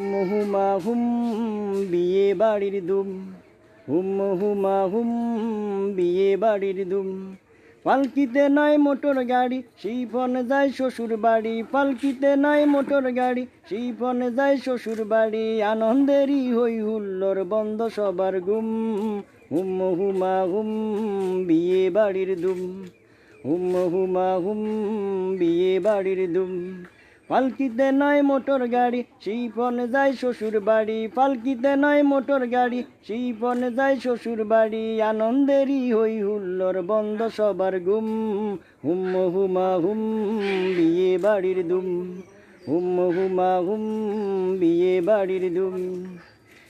হুমা হুম বিয়ে বাড়ির দুম। হুম হুমা হুম বিয়ে বাড়ির দুম। পালকিতে নয় মোটর গাড়ি, শিফন যায় শ্বশুর বাড়ি। পালকিতে নয় মোটর গাড়ি, শিফন যায় শ্বশুর বাড়ি। আনন্দেরই হই হুল্লোর বন্ধ সবার গুম। হুম হুমা হুম বিয়ে বাড়ির দুম। হুম হুমা হুম বিয়ে বাড়ির দুম। পালকিতে নয় মোটর গাড়ি শিফন যায় শ্বশুর বাড়ি। পালকিতে নয় মোটর গাড়ি শিফন যায় শ্বশুর বাড়ি। আনন্দেরই হই হুল্লোর বন্ধ সবার গুম। হুম হুমা হুম, বিয়ে বাড়ির দুম। হুম হুমা হুম, বিয়ে বাড়ির দুম।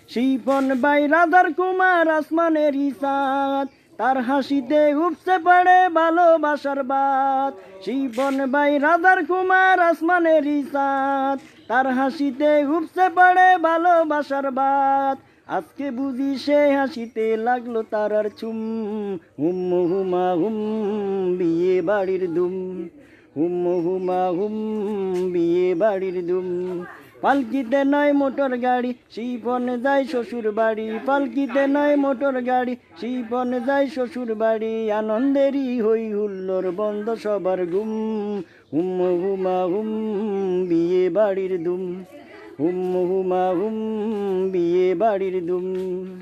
শিফন বাই রাধার কুমার আসমানের ইসাদ তার হাসিতে উপসে পড়ে ভালোবাসার বাত শিফন ভাই, রাধার কুমার, আসমানের ইসাদ। তার হাসিতে উপসে পড়ে ভালোবাসার বাত আজকে বুঝি সে হাসিতে লাগল তার আর চুম। হুম হুমা হুম বিয়ে বাড়ির দুম। হুম হুমা হুম বিয়ে বাড়ির দুম। পালকিতে নয় মোটর গাড়ি শিপন যায় শ্বশুর বাড়ি। পালকিতে নয় মোটর গাড়ি শিপন যায় শ্বশুর বাড়ি। আনন্দেরই হই হুল্লোর বন্ধ সবার গুম। হুম হুমা হুম, বিয়ে বাড়ির দুম। হুম হুমা হুম, বিয়ে বাড়ির দুম।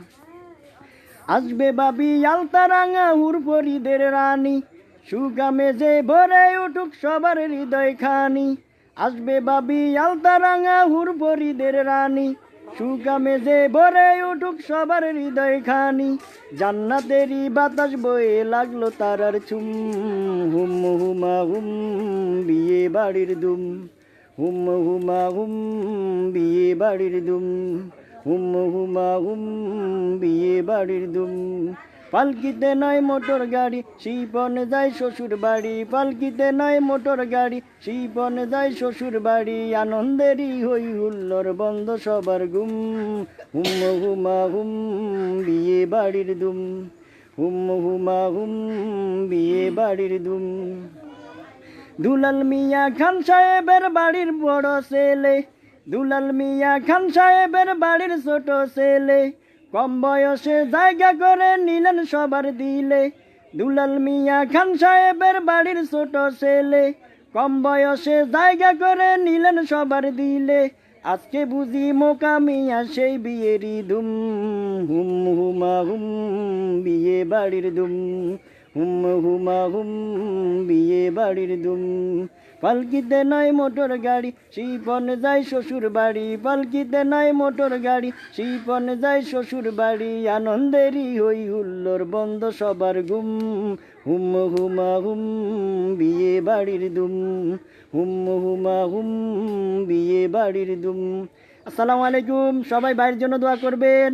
আসবে বাবি আলতা রাঙা হুরপরিদের রানী। সুগামে যে ভরে উঠুক সবার হৃদয় খানি। আসবে বাবি আলতা রাঙা হুরপরিদের রানী। সুগামে যে ভরে উঠুক সবার হৃদয় খানি। জান্নাতেরই বাতাস বয়ে লাগল তারার চুম। হুম হুমা হুম বিয়ে বাড়ির দুম। হুম হুমা হুম বিয়ে বাড়ির দুম। হুম হুমা হুম বিয়ে বাড়ির দুম। পালকিতে নয় মোটর গাড়ি শিপন যায় শ্বশুর বাড়ি। পালকিতে নয় মোটর গাড়ি শিপন যায় শ্বশুর বাড়ি। আনন্দেরই হই হুল্লোর বন্ধ সবার গুম। হুম হুমা হুম, বিয়ে বাড়ির দুম। হুম হুমা হুম, বিয়ে বাড়ির দুম। দুলাল মিয়া খান সাহেবের বাড়ির বড় ছেলে। দুলাল মিয়া খান সাহেবের বাড়ির ছোট ছেলে। কম বয়সে জায়গা করে নিলেন সবার দিলে। দুলাল মিয়া খান সাহেবের বাড়ির ছোট ছেলে। কম বয়সে জায়গা করে নিলেন সবার দিলে। আজকে বুঝি মোকা মিয়া সেই বিয়েরই দুম হুম হুমা হুম বিয়ে বাড়ির দুম হুম হুমা হুম বিয়ে বাড়ির দুম পালকিতে নয় মোটর গাড়ি, শিপন যায় শ্বশুর বাড়ি। পালকিতে নয় মোটর গাড়ি, শিপন যায় শ্বশুর বাড়ি। আনন্দেরই হই হুল্লোর বন্ধ সবার গুম। হুম হুমা হুম, বিয়ে বাড়ির দুম। হুম হুমা হুম, বিয়ে বাড়ির দুম। আসসালামু আলাইকুম, সবাই বাইরের জন্য দোয়া করবেন।